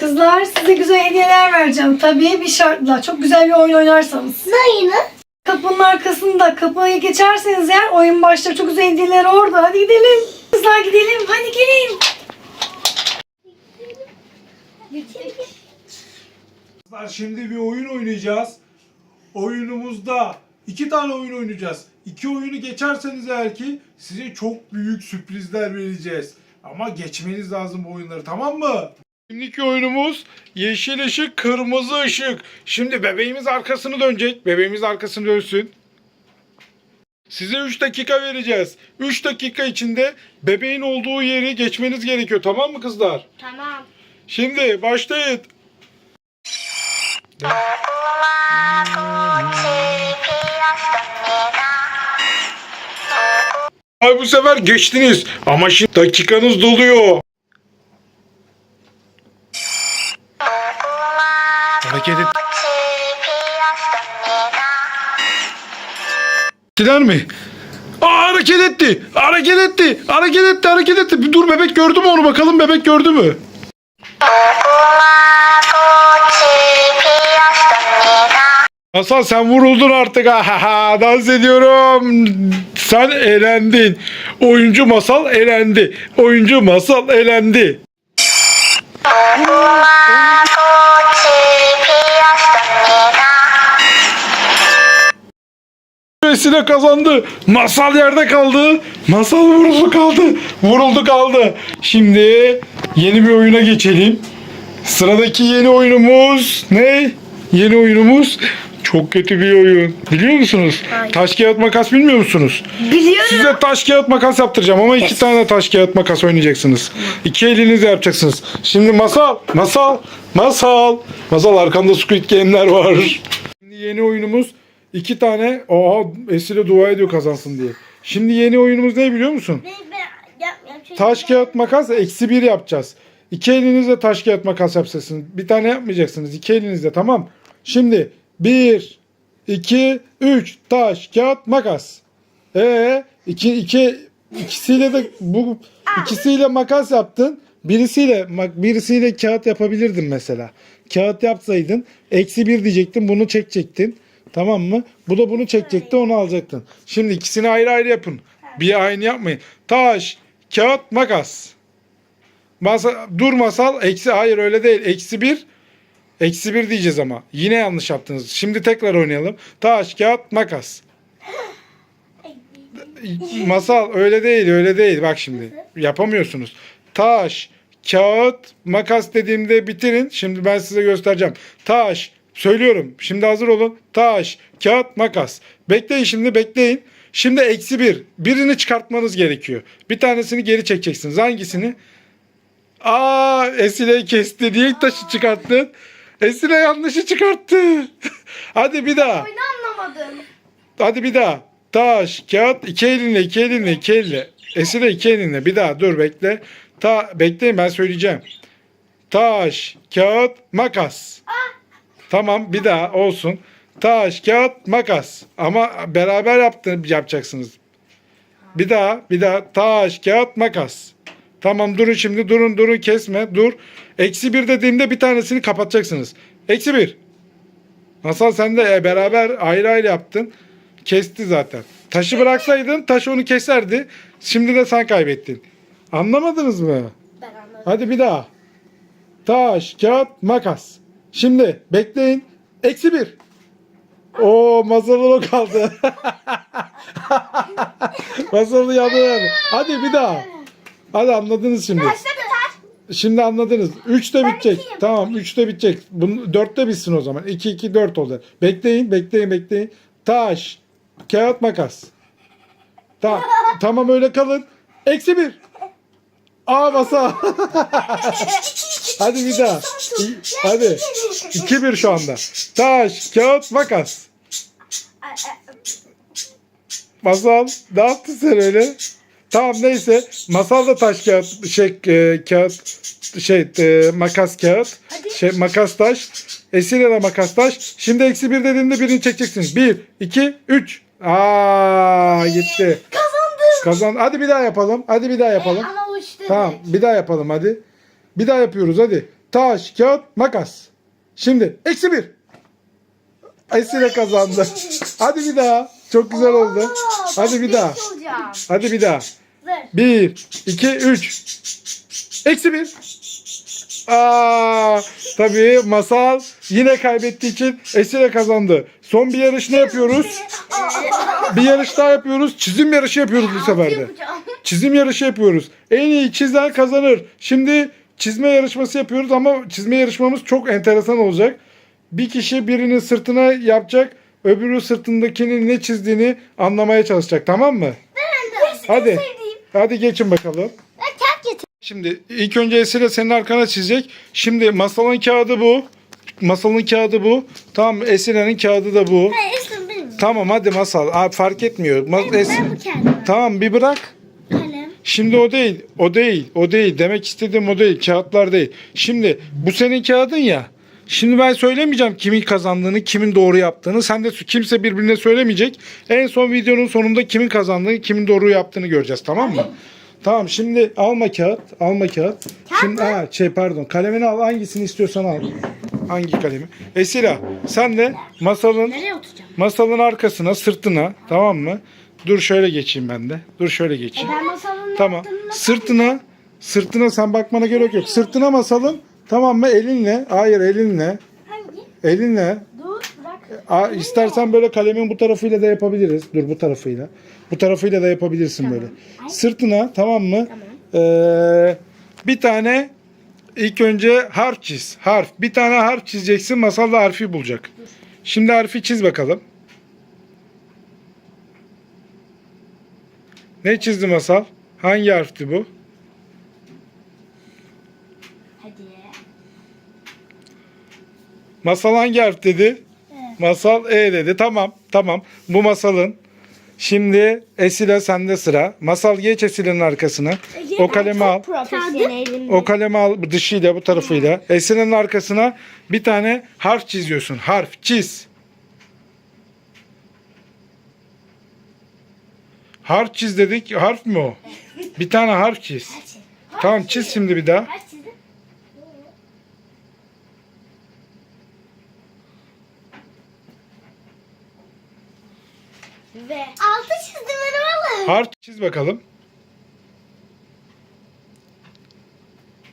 Kızlar size güzel hediyeler vereceğim. Tabii bir şartla. Çok güzel bir oyun oynarsanız. Ne yine? Kapının arkasında kapıyı geçerseniz eğer oyun başlar. Çok güzel hediyeler orada. Hadi gidelim. Kızlar gidelim. Hadi gelin. Kızlar şimdi bir oyun oynayacağız. Oyunumuzda iki tane oyun oynayacağız. İki oyunu geçerseniz eğer ki size çok büyük sürprizler vereceğiz. Ama geçmeniz lazım bu oyunları tamam mı? Şimdiki oyunumuz yeşil ışık, kırmızı ışık. Şimdi bebeğimiz arkasını dönecek. Bebeğimiz arkasını dönsün. Size 3 dakika vereceğiz. 3 dakika içinde bebeğin olduğu yeri geçmeniz gerekiyor. Tamam mı kızlar? Tamam. Şimdi başlayın. Ay bu sefer geçtiniz ama şimdi dakikanız doluyor. Hareket et. Gider mi? Aa, hareket etti. Hareket etti. Hareket etti. Hareket etti. Bir dur bebek gördü mü onu bakalım bebek gördü mü? Hasan sen vuruldun artık ha ha ha dans ediyorum. Sen elendin. Oyuncu masal elendi. Oyuncu masal elendi. Vesile kazandı. Masal yerde kaldı. Masal vuruldu kaldı. Vuruldu kaldı. Şimdi yeni bir oyuna geçelim. Sıradaki yeni oyunumuz ne? Yeni oyunumuz çok kötü bir oyun. Biliyor musunuz? Hayır. Taş kağıt makas bilmiyor musunuz? Biliyorum. Size taş kağıt makas yaptıracağım ama iki tane taş kağıt makas oynayacaksınız. İki elinizle yapacaksınız. Şimdi masal, masal, masal. Masal arkanda Squid Game'ler var. Şimdi yeni oyunumuz iki tane. Oha Esile dua ediyor kazansın diye. Şimdi yeni oyunumuz ne biliyor musun? Ne ben yapmıyorum. Çünkü Taş kağıt makas eksi bir yapacağız. İki elinizle taş kağıt makas yapacaksınız. Bir tane yapmayacaksınız. İki elinizle tamam. Şimdi bir, iki, üç taş kağıt makas. Ee iki, iki, ikisiyle de bu ikisiyle makas yaptın. Birisiyle mak- birisiyle kağıt yapabilirdin mesela. Kağıt yapsaydın eksi bir diyecektin bunu çekecektin. Tamam mı? Bu da bunu çekecekti onu alacaktın. Şimdi ikisini ayrı ayrı yapın. Bir aynı yapmayın. Taş, kağıt, makas. Masa, dur masal. Eksi, hayır öyle değil. Eksi bir. Eksi bir diyeceğiz ama. Yine yanlış yaptınız. Şimdi tekrar oynayalım. Taş, kağıt, makas. Masal öyle değil öyle değil. Bak şimdi yapamıyorsunuz. Taş, kağıt, makas dediğimde bitirin. Şimdi ben size göstereceğim. Taş, söylüyorum. Şimdi hazır olun. Taş, kağıt, makas. Bekleyin şimdi bekleyin. Şimdi eksi bir. Birini çıkartmanız gerekiyor. Bir tanesini geri çekeceksiniz. Hangisini? Aa Esile kesti. Niye taşı çıkarttın? Esile yanlışı çıkarttı. Hadi bir daha. Oyunu anlamadım. Hadi bir daha. Taş, kağıt, iki elinle, iki elinle, iki elle. Esile iki elinle. Bir daha dur bekle. Ta, bekleyin ben söyleyeceğim. Taş, kağıt, makas. Tamam bir daha olsun. Taş, kağıt, makas. Ama beraber yaptı, yapacaksınız. Bir daha, bir daha. Taş, kağıt, makas. Tamam durun şimdi durun durun kesme dur. Eksi bir dediğimde bir tanesini kapatacaksınız. Eksi bir. Masal sen de e, beraber ayrı ayrı yaptın. Kesti zaten. Taşı bıraksaydın taş onu keserdi. Şimdi de sen kaybettin. Anlamadınız mı? Ben anladım. Hadi bir daha. Taş, kağıt, makas. Şimdi bekleyin. Eksi bir. Oo masalın o kaldı. masalı yandı. Hadi bir daha. Hadi anladınız şimdi. Şimdi anladınız. 3'te bitecek. ikiyim. Tamam 3'te bitecek. Bunu 4'te bitsin o zaman. 2 2 4 oldu. Bekleyin, bekleyin, bekleyin. Taş, kağıt, makas. Ta tamam öyle kalın. Eksi bir. Aa masa. Hadi bir daha. Hadi. 2 1 şu anda. Taş, kağıt, makas. Masal ne yaptın sen öyle? Tamam neyse. Masal da taş kağıt şey e, kağıt şey e, makas kağıt şey makas taş. Esile de makas taş. Şimdi eksi bir dediğinde birini çekeceksiniz. Bir, iki, üç. Aa gitti. Kazandım. Kazan. Hadi bir daha yapalım. Hadi bir daha yapalım. Ama uçtu. Tamam bir daha yapalım hadi. Bir daha yapıyoruz hadi. taş, kağıt, makas. Şimdi eksi bir. Esile kazandı. Hadi bir daha. Çok güzel oldu. Hadi bir daha. Hadi bir daha. Bir, iki, üç. Eksi bir. Aa, tabii masal yine kaybettiği için Esile kazandı. Son bir yarış ne yapıyoruz? Bir yarış daha yapıyoruz. Çizim yarışı yapıyoruz bu sefer de. Çizim yarışı yapıyoruz. En iyi çizen kazanır. Şimdi çizme yarışması yapıyoruz ama çizme yarışmamız çok enteresan olacak. Bir kişi birinin sırtına yapacak, öbürü sırtındakinin ne çizdiğini anlamaya çalışacak. Tamam mı? Hadi. Hadi geçin bakalım. Ben. Şimdi ilk önce Esile senin arkana çizecek. Şimdi masalın kağıdı bu. Masalın kağıdı bu. Tamam Esile'nin kağıdı da bu. Ben isim benim. Tamam hadi masal. Aa, fark etmiyor. Ma- Es- Ben bu kağıdı. Tamam bir bırak. Şimdi o değil, o değil, o değil. Demek istediğim o değil. Kağıtlar değil. Şimdi bu senin kağıdın ya. Şimdi ben söylemeyeceğim kimin kazandığını, kimin doğru yaptığını. Sen de kimse birbirine söylemeyecek. En son videonun sonunda kimin kazandığını, kimin doğru yaptığını göreceğiz. Tamam mı? Tamam şimdi alma kağıt, alma kağıt. Şimdi ha, şey pardon, kalemini al hangisini istiyorsan al. Hangi kalemi? Esila sen de masalın Nereye oturacağım? masalın arkasına, sırtına tamam mı? Dur şöyle geçeyim ben de. Dur şöyle geçeyim. Ben masalın ne Tamam. yaptığını nasıl Sırtına sırtına sen bakmana gerek yok. Sırtına masalın tamam mı elinle? Hayır elinle. Hangi? Elinle. Dur bırak. Aa, istersen böyle kalemin bu tarafıyla da yapabiliriz. Dur bu tarafıyla. Bu tarafıyla da yapabilirsin böyle. Sırtına tamam mı? Ee, bir tane ilk önce harf çiz. Harf. Bir tane harf çizeceksin. Masal da harfi bulacak. Şimdi harfi çiz bakalım. Ne çizdi masal? Hangi harfti bu? Hadi. Masal hangi harf dedi? Masal E dedi. Tamam, tamam. Bu masalın. Şimdi Esile sende sıra. Masal geç Esile'nin arkasına. O kalemi al. O kalemi al dışıyla bu tarafıyla. Esile'nin arkasına bir tane harf çiziyorsun. Harf çiz. Harf çiz dedik. Harf mi o? Bir tane harf çiz. Tamam çiz şimdi bir daha. Ve altı çizdim ben. Harf çiz bakalım.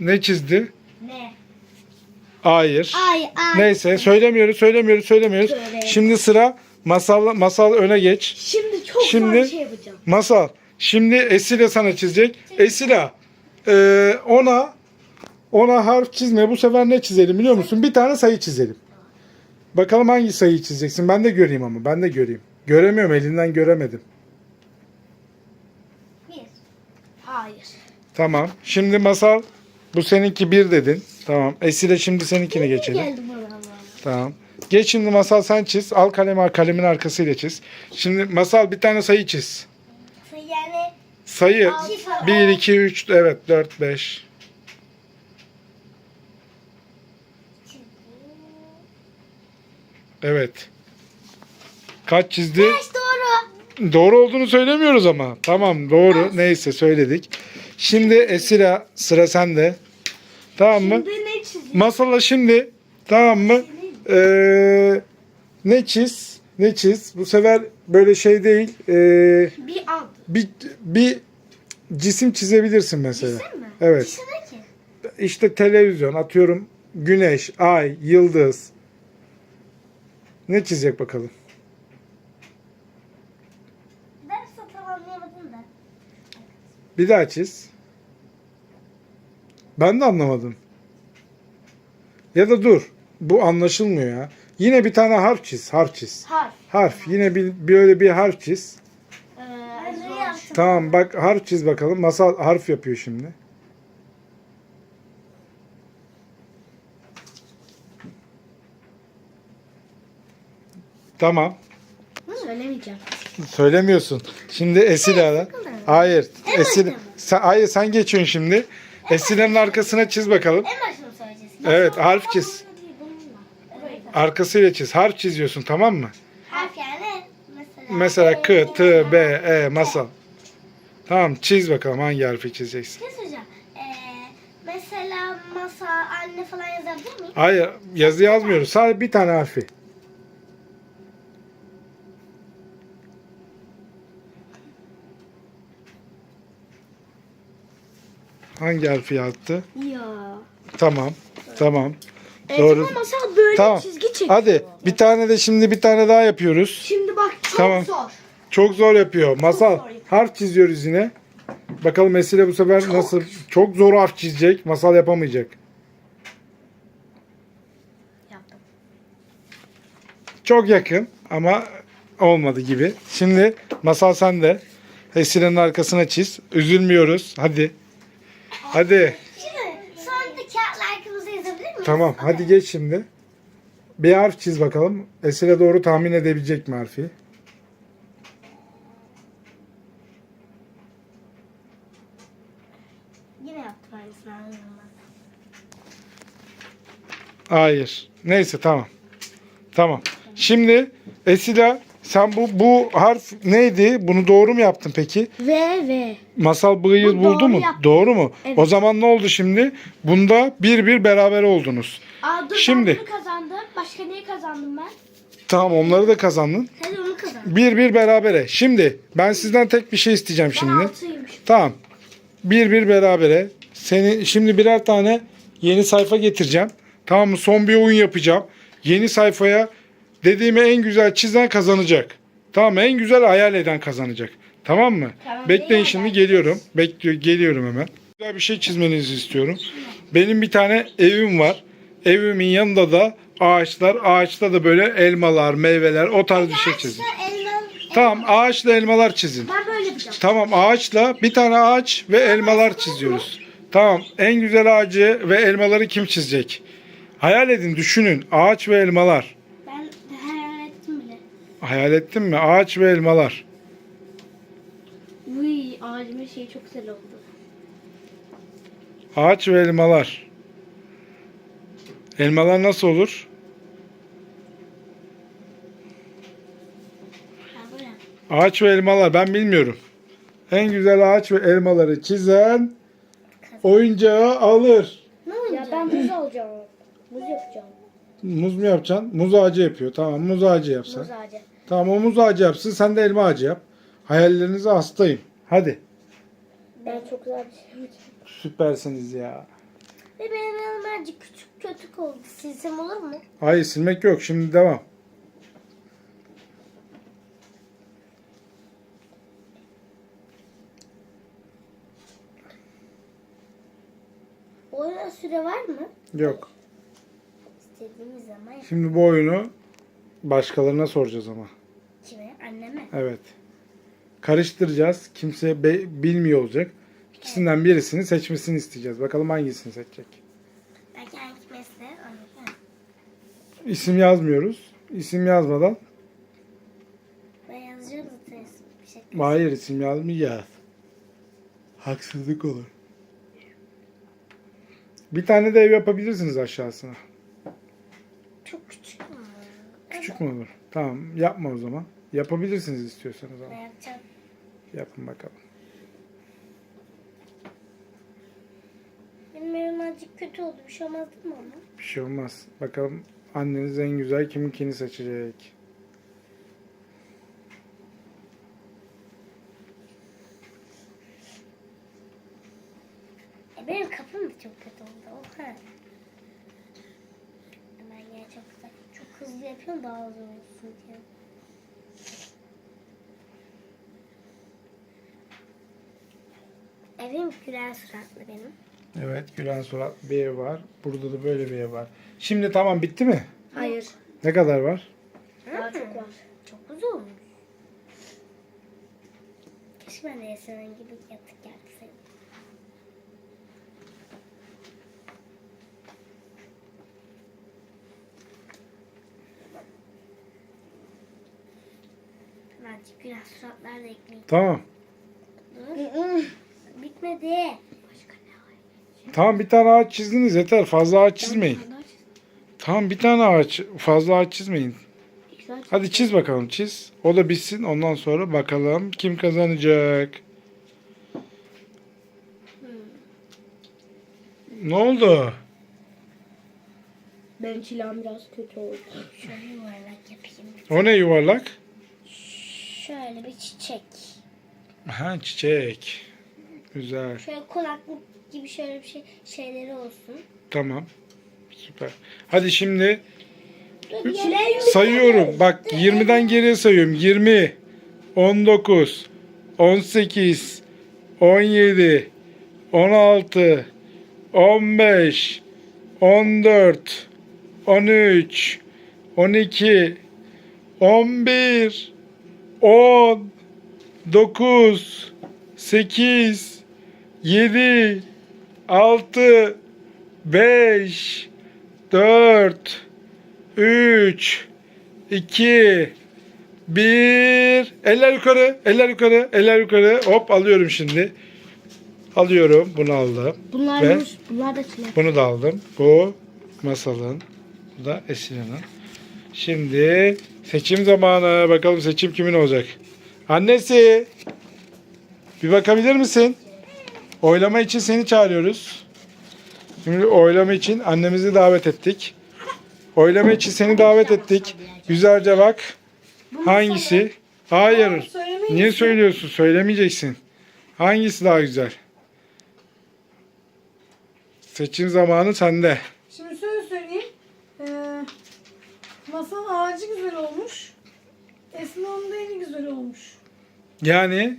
Ne çizdi? Ne? Hayır. Ay ay. Neyse söylemiyoruz, söylemiyoruz, söylemiyoruz. Söyle. Şimdi sıra masal masal öne geç. Şimdi çok Şimdi- zor şey. Masal. Şimdi Esile sana çizecek. Esila e, ona ona harf çizme. Bu sefer ne çizelim biliyor musun? Bir tane sayı çizelim. Bakalım hangi sayıyı çizeceksin. Ben de göreyim ama. Ben de göreyim. Göremiyorum. Elinden göremedim. Bir. Hayır. Tamam. Şimdi masal bu seninki bir dedin. Tamam. Esile şimdi seninkine geçelim. Geldi bana ama. Tamam. Geç şimdi masal sen çiz. Al kalemi al kalemin arkasıyla çiz. Şimdi masal bir tane sayı çiz. Sayı Altı falan. 1 2 3 evet 4 5. Evet. Kaç çizdi? beş doğru. Doğru olduğunu söylemiyoruz ama. Tamam doğru. Neyse söyledik. Şimdi Esila sıra sende. Tamam mı? Şimdi ne çizeyim? Masala şimdi tamam mı? Ee, ne çiz? Ne çiz? Bu sefer böyle şey değil. Ee, Bir ad. bir bir cisim çizebilirsin mesela. Cisim mi? Evet. Cisim ki? İşte televizyon atıyorum güneş, ay, yıldız. Ne çizecek bakalım? Ders tamamlayamadım da. Bir daha çiz. Ben de anlamadım. Ya da dur. Bu anlaşılmıyor ya. Yine bir tane harf çiz. Harf çiz. Harf. Harf. Yine bir, böyle bir harf çiz. Tamam bak harf çiz bakalım. Masal harf yapıyor şimdi. Tamam. Söylemeyeceğim. Söylemiyorsun. Şimdi Esile'den. Hayır. En Esile. başta mı? Sen, hayır sen geçiyorsun şimdi. Esile'nin arkasına çiz bakalım. En başını söyleyeceğiz. Evet harf çiz. Arkasıyla çiz. Harf çiziyorsun tamam mı? Harf yani mesela. Mesela K, T, B, E, masal. Tamam çiz bakalım hangi harfi çizeceksin. Ne söyleyeceğim? Ee, mesela mas masa, anne falan yazabilir miyim? Hayır yazı yazmıyoruz. Sadece bir tane harfi. Hangi harfi yazdı? Ya. Tamam. Tamam. Evet, Doğru. ama masal böyle Tamam. çizgi çekiyor. Hadi bir tane de şimdi bir tane daha yapıyoruz. Şimdi bak çok Tamam. zor. Çok zor yapıyor. Masal zor yapıyor. harf çiziyoruz yine. Bakalım Esile bu sefer nasıl çok zor harf çizecek. Masal yapamayacak. Yaptım. Çok yakın ama olmadı gibi. Şimdi masal sen de Esile'nin arkasına çiz. Üzülmüyoruz. Hadi. Hadi. Şimdi sonunda kağıtlar kırmızı yazabilir miyim? Tamam. Hadi geç şimdi. Bir harf çiz bakalım. Esile doğru tahmin edebilecek mi harfi? Yine yaptım aynısını anlıyorum ben. Hayır. Neyse tamam. Tamam. Şimdi Esila sen bu bu harf neydi? Bunu doğru mu yaptın peki? Ve ve. Masal bıyığı Bu buldu doğru mu? yaptım. Doğru mu? Evet. O zaman ne oldu şimdi? Bunda bir bir beraber oldunuz. Aa dur Şimdi. ben bunu kazandım. Başka neyi kazandım ben? Tamam onları da kazandın. Hadi onu kazandım. Bir bir berabere. Şimdi ben sizden tek bir şey isteyeceğim Ben şimdi. altıymış. Tamam. Bir bir berabere. Seni şimdi birer tane yeni sayfa getireceğim. Tamam mı? Son bir oyun yapacağım. Yeni sayfaya dediğimi en güzel çizen kazanacak. Tamam mı? En güzel hayal eden kazanacak. Tamam mı? Tamam, Bekleyin şimdi geliyorum. Bekliyor geliyorum hemen. Güzel bir şey çizmenizi istiyorum. Benim bir tane evim var. Evimin yanında da ağaçlar. Ağaçta da böyle elmalar, meyveler o tarz bir şey çizin. Tamam ağaçla elmalar çizin. Ben böyle yapacağım. Tamam ağaçla bir tane ağaç ve elmalar çiziyoruz. Tamam en güzel ağacı ve elmaları kim çizecek? Hayal edin düşünün ağaç ve elmalar. Ben hayal ettim bile. Hayal ettin mi? Ağaç ve elmalar. Uy ağacımın şeyi çok güzel oldu. Ağaç ve elmalar. Elmalar nasıl olur? Ben böyle. Ağaç ve elmalar ben bilmiyorum. En güzel ağaç ve elmaları çizen oyuncağı alır. Ne? Ya ben muz alacağım. Muz yapacağım. Muz mu yapacaksın? Muz ağacı yapıyor. Tamam muz ağacı yapsan. Muz ağacı. Tamam o muz ağacı yapsın sen de elma ağacı yap. Hayallerinize hastayım. Hadi. Ben çok güzel bir şey yapacağım. Süpersiniz ya. Ve benim yanım azıcık küçük kötük oldu. Silsem olur mu? Hayır silmek yok. Şimdi devam. Oyuna süre var mı? Yok. İstediğimiz zaman yap- Şimdi bu oyunu başkalarına soracağız ama. kime? Anneme. Evet. Karıştıracağız. Kimse be- bilmiyor olacak. İkisinden birisini seçmesini isteyeceğiz. Bakalım hangisini seçecek. Belki hangi. İsim yazmıyoruz. İsim yazmadan. Ben yazacağım zaten bir şey. Hayır isim yazmayacağız. Haksızlık olur. Bir tane de ev yapabilirsiniz aşağısına. Çok küçük mü? Küçük mü olur? Tamam yapma o zaman. Yapabilirsiniz istiyorsanız ama. Yapacağım. Yapın bakalım. Benim evim azıcık kötü oldu. Bir şey olmaz değil mi ama? Bir şey olmaz. Bakalım anneniz en güzel kiminkini seçecek. E benim kapım da çok kötü oldu. Oha. Ben yine çok güzel. Çok yapıyorum daha hızlı olsun diye. Evim gülen suratlı benim. Evet gülen surat bir ev var. Burada da böyle bir ev var. Şimdi tamam bitti mi? Hayır. Ne kadar var? Daha çok var. Çok uzun. Keşke ben de Yasemin gibi yatık yapsaydım. Gülen suratlar da ekleyeyim. Tamam. Dur. Bitmedi. Başka ne var? Tamam bir tane ağaç çizdiniz yeter. Fazla ağaç çizmeyin. Tamam bir tane ağaç. Fazla ağaç çizmeyin. Hadi çiz bakalım çiz. O da bitsin. Ondan sonra bakalım kim kazanacak. Ne oldu? Benim çilem biraz kötü oldu. Şöyle yuvarlak yapayım. O ne yuvarlak? Şöyle bir çiçek. Ha çiçek. Güzel. Şöyle kulaklık gibi şöyle bir şey şeyleri olsun. Tamam. Süper. Hadi şimdi sayıyorum. Bak 20'den geriye sayıyorum. 20 19 18 17 16 15 14 13 12 11 10 9 8 7 6 5 4 3 2 1 Eller yukarı, eller yukarı, eller yukarı. Hop alıyorum şimdi. Alıyorum. Bunu aldım. Bunlar Ve- muz, bunlar da çilek. Bunu da aldım. Bu masalın. Bu da Esina'nın. Şimdi seçim zamanı. Bakalım seçim kimin olacak? Annesi. Bir bakabilir misin? Oylama için seni çağırıyoruz. Şimdi oylama için annemizi davet ettik. Oylama için seni davet ettik. Güzelce bak. Hangisi? Hayır. Niye söylüyorsun? Söylemeyeceksin. Hangisi daha güzel? Seçim zamanı sende. Şimdi şöyle söyleyeyim. Ee, masanın ağacı güzel olmuş. Esna'nın da eli güzel olmuş. Yani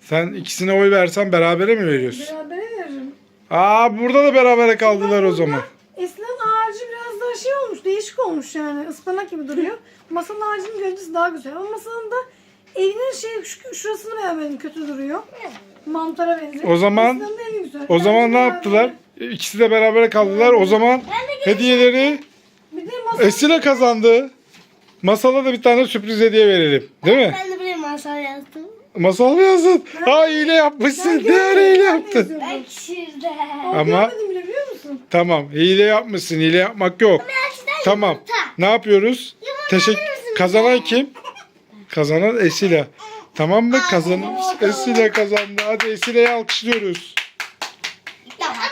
sen ikisine oy versen berabere mi veriyorsun? Beraber veririm. Aa burada da berabere kaldılar o zaman. Esna'nın ağacı biraz daha şey olmuş, değişik olmuş yani. ıspanak gibi duruyor. Masanın ağacının görüntüsü daha güzel. Ama masanın da evinin şey şu- şurasını beğenmedim kötü duruyor. Mantara benziyor. O zaman- Esna'nın da evi güzel. O zaman ne yaptılar? İkisi de berabere kaldılar. O zaman hediyeleri Bir de masa Esile kazandı. Masala da bir tane sürpriz hediye verelim. Değil mi? Ben de buraya masal yazdım. Masal mı yazdın? Aa hile yapmışsın. Ne ara hile yaptın? Ben şurada. Ama görmedim bile biliyor musun? Tamam. Hile yapmışsın. Hile yapmak yok. Tamam. Ne yapıyoruz? Teşekkür. Kazanan kim? Kazanan Esila. Tamam mı? Kazanan Esila kazandı. Hadi Esile'yi alkışlıyoruz.